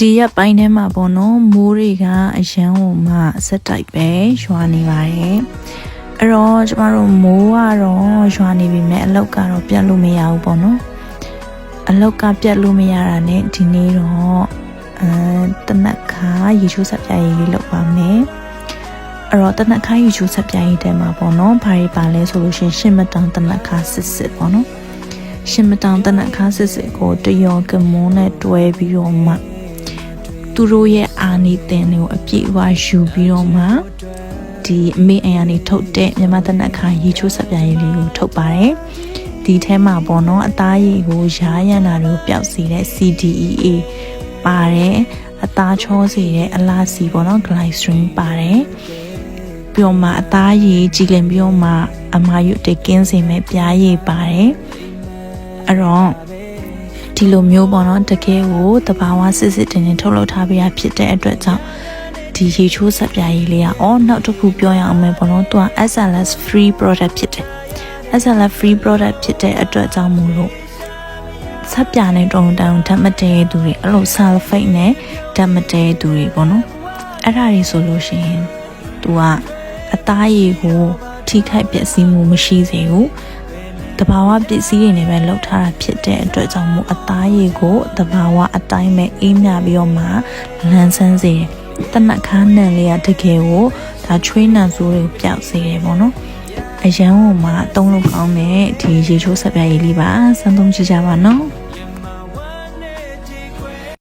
ဒီရက်ပိုင်းထဲမှာပေါ့နော်မိုးတွေကအရန်ဟိုမှဆက်တိုက်ပဲရွာနေပါတယ်အဲ့တော့ကျမတို့မိုးကတော့ရွာနေပြီမဲ့အလောက်ကတော့ပြတ်လို့မရဘူးပေါ့နော်အလောက်ကပြတ်လို့မရတာနဲ့ဒီနေ့တော့အဲတနက်ခါရေချိုးဆက်ပြားရေးလေးလုပ်ပါမယ်အဲ့တော့တနက်ခါရေချိုးဆက်ပြားရေးတဲမှာပေါ့နော်ဘာတွေပါလဲဆိုလို့ရှရင်ရှင်းမတောင်တနက်ခါစစ်စစ်ပေါ့နော်ရှင်မတောင်တနက်ခါစစ်စစ်ကိုတယောကမွန်းနဲ့တွဲပြီးတော့မှ သူတို့ရဲ့အာနီတင်တွေကိုအပြည့်အဝယူပြီးတော့မှဒီအမေအန်ကနေထုတ်တဲ့မြန်မာတနက်ခါရေချိုးဆက်ပြားရည်လေးကိုထုတ်ပါတယ်ဒီထဲမှာပေါ့နော်အသားရည်ကိုရာရန်တာတွေကိုပျောက်စေတဲ့ CDEA ပါတယ်အသားချောစေတဲ့အလားစီပေါ့နော် glycerin ပါတယ်ပြီးတော့မှအသားရည်ကြည်လင်ပြီးတော့မှအမာရွတ်တကင်းစင်မဲ့ပြားရည်ပါတယ်အဲ့တော့ ဒီလိုမျိုးပေါ့နော်တကယ်ကိုတဘာဝစစ်စစ်တင်တင်ထုတ်လုပ်ထားပေးရဖြစ်တဲ့အတွက်ကြောင့်ဒီရေချိုးဆက်ပြားကြီးလေးကအော်နောက်တစ်ခုပြောရအောင်မယ်ပေါ့နော်သူက SLS free product ဖြစ်တယ် SLS free product ဖြစ်တဲ့အတွက်ကြောင့်မို့လို့ဆက်ပြားနဲ့တုံတောင်ဓာတ်မတဲသူတွေအဲ့လို sulfate နဲ့ဓာတ်မတဲသူတွေပေါ့နော်အဲ့ဒါတွေဆိုလို့ရှိရင်သူကအသားရည်ကိုထိခိုက်ပျက်စီးမှုမရှိစေဘူး တဘာဝပစ္စည်းတွေနဲ့ပဲလှုပ်ထားတာဖြစ်တဲ့အတွက်ကြောင့်မို့အသားရည်ကိုတဘာဝအတိုင်းပဲအေးမြပြီးတော့မှလန်းဆန်းစေတယ်။တနက်ခါနံလေးကတကယ်ကိုဒါချွေးနံဆိုးတွေကိုပျောက်စေတယ်ပေါ့နော်။အရန်ဟိုမှာအသုံးလို့ကောင်းတဲ့ဒီရေချိုးဆက်ပြားရည်လေးပါစမ်းသုံးကြည့်ကြပါနော်။